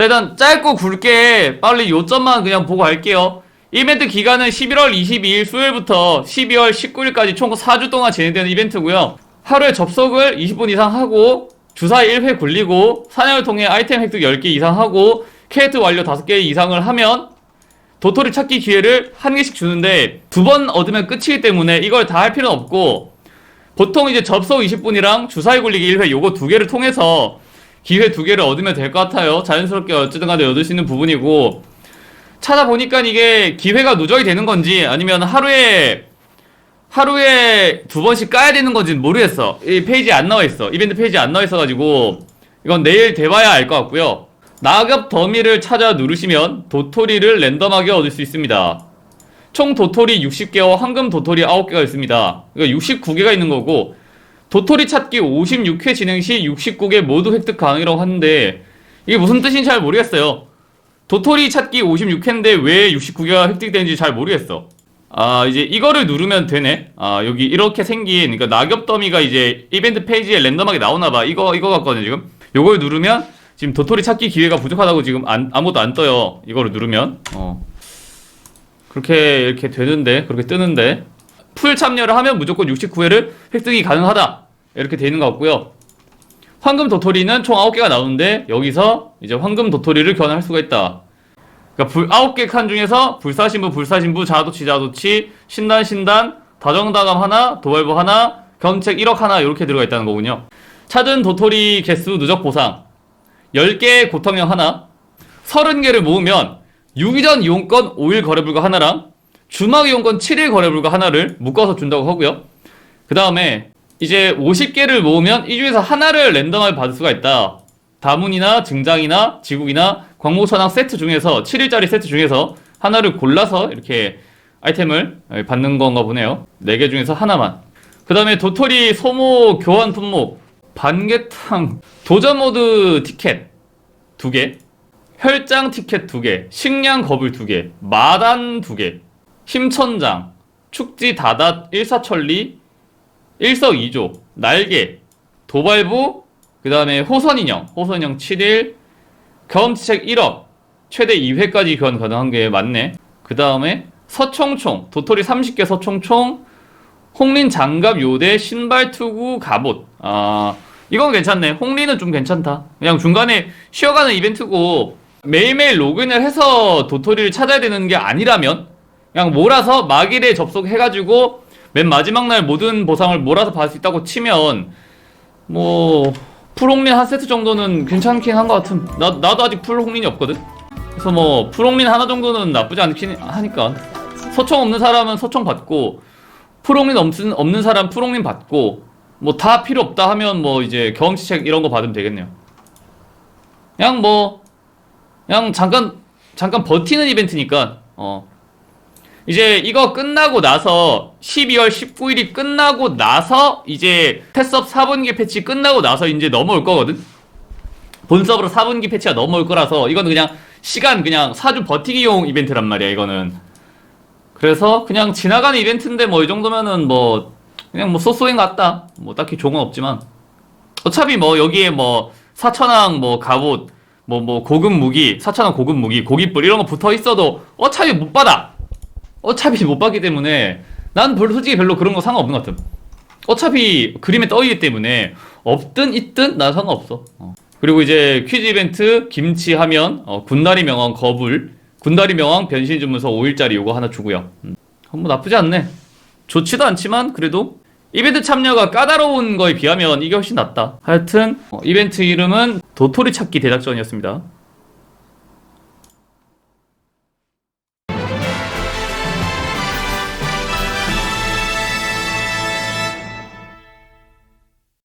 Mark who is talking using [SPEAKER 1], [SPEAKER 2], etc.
[SPEAKER 1] 일단 짧고 굵게 빨리 요점만 그냥 보고 갈게요. 이벤트 기간은 11월 22일 수요일부터 12월 19일까지 총 4주 동안 진행되는 이벤트고요. 하루에 접속을 20분 이상 하고 주사위 1회 굴리고 사냥을 통해 아이템 획득 10개 이상 하고 캐릭터 완료 5개 이상을 하면 도토리 찾기 기회를 한 개씩 주는데 두 번 얻으면 끝이기 때문에 이걸 다 할 필요는 없고 보통 이제 접속 20분이랑 주사위 굴리기 1회 요거 두 개를 통해서 기회 두 개를 얻으면 될 것 같아요. 자연스럽게 어쨌든 간에 얻을 수 있는 부분이고 찾아보니까 이게 기회가 누적이 되는 건지 아니면 하루에 하루에 두 번씩 까야 되는 건지는 모르겠어. 이 페이지에 안 나와 있어. 이벤트 페이지에 안 나와 있어가지고 이건 내일 돼봐야 알 것 같고요. 낙엽 더미를 찾아 누르시면 도토리를 랜덤하게 얻을 수 있습니다. 총 도토리 60개와 황금 도토리 9개가 있습니다. 이거 69개가 있는 거고 도토리 찾기 56회 진행 시 69개 모두 획득 가능이라고 하는데 이게 무슨 뜻인지 잘 모르겠어요. 도토리 찾기 56회인데 왜 69개가 획득되는지 잘 모르겠어. 아 이제 이거를 누르면 되네. 아 여기 이렇게 생긴 그러니까 낙엽 더미가 이제 이벤트 페이지에 랜덤하게 나오나 봐. 이거 이거 같거든요 지금. 요걸 누르면 지금 도토리 찾기 기회가 부족하다고 지금 안, 아무것도 안 떠요. 이거를 누르면. 어. 그렇게 이렇게 되는데 그렇게 뜨는데 풀 참여를 하면 무조건 69회를 획득이 가능하다. 이렇게 돼 있는 것 같고요. 황금 도토리는 총 9개가 나오는데 여기서 이제 황금 도토리를 교환할 수가 있다. 그러니까 불 9개 칸 중에서 불사신부 불사신부 자도치 자도치 신단 신단 다정다감 하나 도발부 하나 경책 1억 하나 이렇게 들어가 있다는 거군요. 찾은 도토리 개수 누적 보상 10개 고통형 하나 30개를 모으면 유기전 이용권 5일 거래 불가 하나랑 주막 이용권 7일 거래 불가 하나를 묶어서 준다고 하고요. 그 다음에 이제 50개를 모으면 이 중에서 하나를 랜덤하게 받을 수가 있다. 다문이나 증장이나 지국이나 광목천왕 세트 중에서 7일짜리 세트 중에서 하나를 골라서 이렇게 아이템을 받는 건가 보네요. 4개 중에서 하나만. 그 다음에 도토리 소모 교환 품목 반개탕 도전 모드 티켓 2개 혈장 티켓 2개 식량 거불 2개 마단 2개 힘천장 축지 다닷 일사천리 일석이조 날개 도발부 그 다음에 호선인형 호선인형 7일 경험치책 1억 최대 2회까지 교환 가능한 게 맞네. 그 다음에 서총총 도토리 30개 서총총 홍린 장갑 요대 신발 투구 갑옷. 아 이건 괜찮네. 홍리는 좀 괜찮다. 그냥 중간에 쉬어가는 이벤트고 매일매일 로그인을 해서 도토리를 찾아야 되는 게 아니라면 그냥 몰아서 막일에 접속해가지고 맨 마지막 날 모든 보상을 몰아서 받을 수 있다고 치면 뭐 풀홍린 한 세트 정도는 괜찮긴 한 것 같은 나, 나도 아직 풀홍린이 없거든. 그래서 뭐 풀홍린 하나 정도는 나쁘지 않긴 하니까. 소총 없는 사람은 소총 받고 풀홍린 없는, 없는 사람 풀홍린 받고 뭐 다 필요 없다 하면 뭐 이제 경험치책 이런 거 받으면 되겠네요. 그냥 뭐 그냥 잠깐 잠깐 버티는 이벤트니까 어 이제 이거 끝나고 나서 12월 19일이 끝나고 나서 이제 패스업 4분기 패치 끝나고 나서 이제 넘어올 거거든. 본서브로 4분기 패치가 넘어올 거라서 이거는 그냥 시간 그냥 4주 버티기용 이벤트란 말이야 이거는. 그래서 그냥 지나가는 이벤트인데 뭐 이 정도면은 뭐 그냥 뭐 소소행 같다. 뭐 딱히 좋은 건 없지만 어차피 뭐 여기에 뭐 사천왕 뭐 갑옷 뭐뭐 고급 무기 사천왕 고급 무기 고깃불 이런 거 붙어 있어도 어차피 못 받아. 어차피 못 받기 때문에 난 별로 솔직히 별로 그런 거 상관없는 것 같음. 어차피 그림에 떠있기 때문에 없든 있든 나 상관없어. 어. 그리고 이제 퀴즈 이벤트 김치 하면 어, 군다리 명왕 거불 군다리 명왕 변신 주문서 5일짜리 요거 하나 주고요. 음. 뭐 나쁘지 않네. 좋지도 않지만 그래도 이벤트 참여가 까다로운 거에 비하면 이게 훨씬 낫다. 하여튼 어, 이벤트 이름은 도토리 찾기 대작전이었습니다.